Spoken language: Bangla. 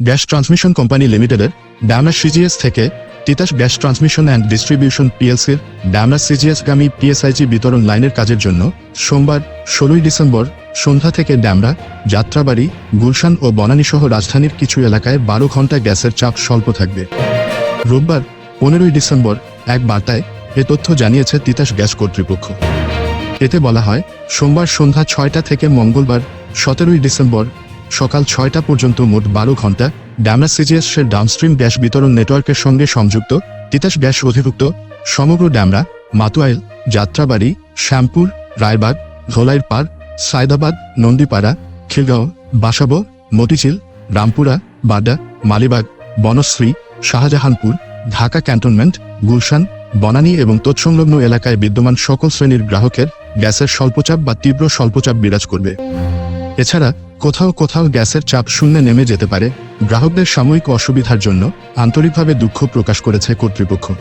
গ্যাস ট্রান্সমিশন কোম্পানি লিমিটেডের ড্যামরা সিজিএস থেকে Titas gas transmission and distribution পিএলসির C G S গামী পিএসআইজি বিতরণ লাইনের কাজের জন্য সোমবার ষোলোই ডিসেম্বর সন্ধ্যা থেকে ড্যামরা যাত্রাবাড়ি, গুলশান ও বনানী সহ রাজধানীর কিছু এলাকায় বারো ঘণ্টা গ্যাসের চাপ স্বল্প থাকবে। রোববার পনেরোই ডিসেম্বর এক বার্তায় এ তথ্য জানিয়েছে তিতাস গ্যাস কর্তৃপক্ষ। এতে বলা হয়, সোমবার সন্ধ্যা ছয়টা থেকে মঙ্গলবার সতেরোই ডিসেম্বর সকাল ছয়টা পর্যন্ত মোট বারো ঘণ্টা ড্যামরা সিজিএসের ডাউনস্ট্রিম গ্যাস বিতরণ নেটওয়ার্কের সঙ্গে সংযুক্ত, তিতাস গ্যাস অধিভুক্ত, সমগ্র ড্যামরা মাতুয়াইল, যাত্রাবাড়ি, শ্যামপুর, রায়বাগ, ধোলাইর পার সায়দাবাদ, নন্দীপাড়া, খিলগাঁও, বাসাবো, মতিঝিল, রামপুরা, বাড্ডা, মালিবাগ, বনশ্রী, শাহজাহানপুর, ঢাকা ক্যান্টনমেন্ট, গুলশান, বনানী এবং তৎসংলগ্ন এলাকায় বিদ্যমান সকল শ্রেণির গ্রাহকের গ্যাসের স্বল্পচাপ বা তীব্র স্বল্পচাপ বিরাজ করবে। এছাড়া কোথাও কোথাও গ্যাসের চাপ শূন্যে নেমে যেতে পারে। গ্রাহকদের সাময়িক অসুবিধার জন্য আন্তরিকভাবে দুঃখ প্রকাশ করেছে কর্তৃপক্ষ।